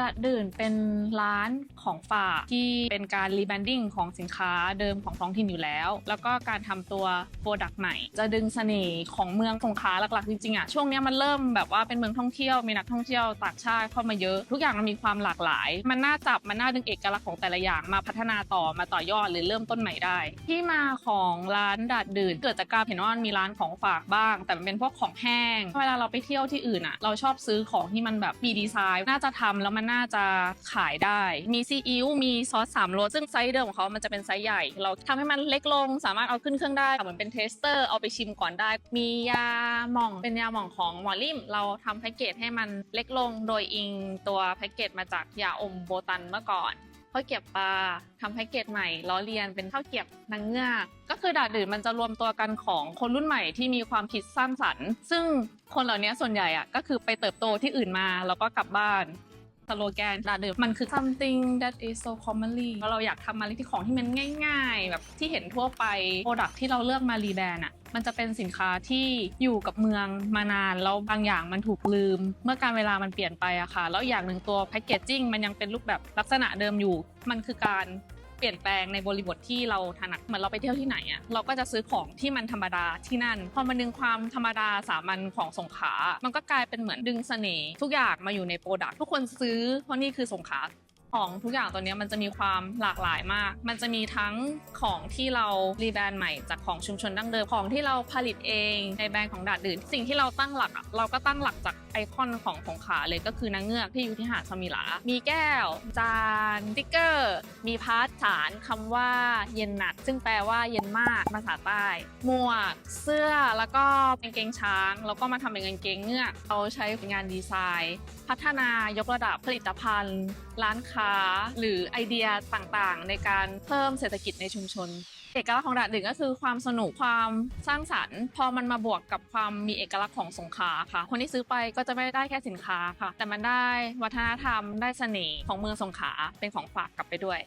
ดาดดื่นเป็นร้านของฝากที่เป็นการรีแบรนดิ้งของสินค้าเดิมของท้องถิ่นอยู่แล้ว แล้วก็การทำตัวโปรดักต์ใหม่ จะดึงเสน่ห์ของเมืองสงขลาหลักๆจริงๆอะช่วงนี้มันเริ่มแบบว่าเป็นเมืองท่องเที่ยวมีนักท่องเที่ยวต่างชาติเข้ามาเยอะ ทุกอย่างมันมีความหลากหลาย มันน่าจับมันน่าดึงเอกลักษณ์ของแต่ละอย่างมาพัฒนาต่อมาต่อยอดหรือเริ่มต้นใหม่ได้ ที่มาของร้านดาดดื่นเกิดจากการเห็นว่ามีร้านของฝากบ้าง แต่มันเป็นพวกของแห้งเวลาเราไปเที่ยวที่อื่นอะเราชอบซื้อของที่มันแบบมีดีไซน์น่าจะทำแล้วมันน่าจะขายได้ มีซีอิ๊วมีซอสสามรสซึ่งไซส์เดิมของเขามันจะเป็นไซส์ใหญ่ เราทำให้มันเล็กลง สามารถเอาขึ้นเครื่องได้เหมือนเป็นเทสเตอร์เอาไปชิมก่อนได้ มียาหม่องเป็นยาหม่องของหมอลิมเราทำแพ็กเกจให้มันเล็กลงโดยอิงตัวแพ็กเกจมาจากยาอมโบตันเมื่อก่อนข้าวเกียบปลาทำแพ็กเกจใหม่ล้อเลียนเป็นข้าวเกียบนางเงือกก็คือดาดดื่นมันจะรวมตัวกันของคนรุ่นใหม่ที่มีความคิดสร้างสรรค์ ซึ่งคนเหล่านี้ส่วนใหญ่อะก็คือไปเติบโตที่อื่นมาแล้วก็กลับบ้าน สโลแกนดาดดื่นมันคือ something that is so commonly เราอยากทำอะไรที่ของที่มันง่าย ๆ แบบที่เห็นทั่วไปโปรดักที่เราเลือกมารีแบรนด์อะมันจะเป็นสินค้าที่อยู่กับเมืองมานาน แล้วบางอย่างมันถูกลืม เมื่อการเวลามันเปลี่ยนไปอะค่ะ แล้วอย่างหนึ่งตัวแพคเกจจิ้งมันยังเป็นรูปแบบลักษณะเดิมอยู่ มันคือการ เปลี่ยนแปลงในบริบทที่เราถนัดเหมือนเราไปเที่ยวที่ไหนอะเราก็จะซื้อของที่มันธรรมดาที่นั่นพอมาดึงความธรรมดาสามัญของสงขามันก็กลายเป็นเหมือนดึงเสน่ห์ทุกอย่างมาอยู่ในโปรดักต์ทุกคนซื้อเพราะนี่คือสงขา ของทุกอย่างตัวนี้มันจะมีความหลากหลายมาก มันจะมีทั้งของที่เรารีแบรนด์ใหม่จากของชุมชนดั้งเดิมของที่เราผลิตเองในแบรนด์ของดาดดื่น สิ่งที่เราตั้งหลักอะเราก็ตั้งหลักจากไอคอนของสงขาเลยก็คือนางเงือกที่อยู่ที่หาดสมิลา มีแก้ว จานติ๊กเกอร์ มีพาร์ทฐานคำว่าเย็นหนัก ซึ่งแปลว่าเย็นมากภาษาใต้หมวก เสื้อแล้วก็กางเกงช้าง แล้วก็มาทำเป็นกางเกงเงือกเราใช้งานดีไซน์ พัฒนายกระดับผลิตภัณฑ์ ร้านค้าหรือไอเดียต่างๆ ในการเพิ่มเศรษฐกิจในชุมชน เอกลักษณ์ของดาดดื่นก็คือความสนุกความสร้างสรรค์ พอมันมาบวกกับความมีเอกลักษณ์ของสงขาค่ะ คนที่ซื้อไปก็จะไม่ได้แค่สินค้าค่ะ แต่มันได้วัฒนธรรมได้เสน่ห์ของเมืองสงขาเป็นของฝากกลับไปด้วย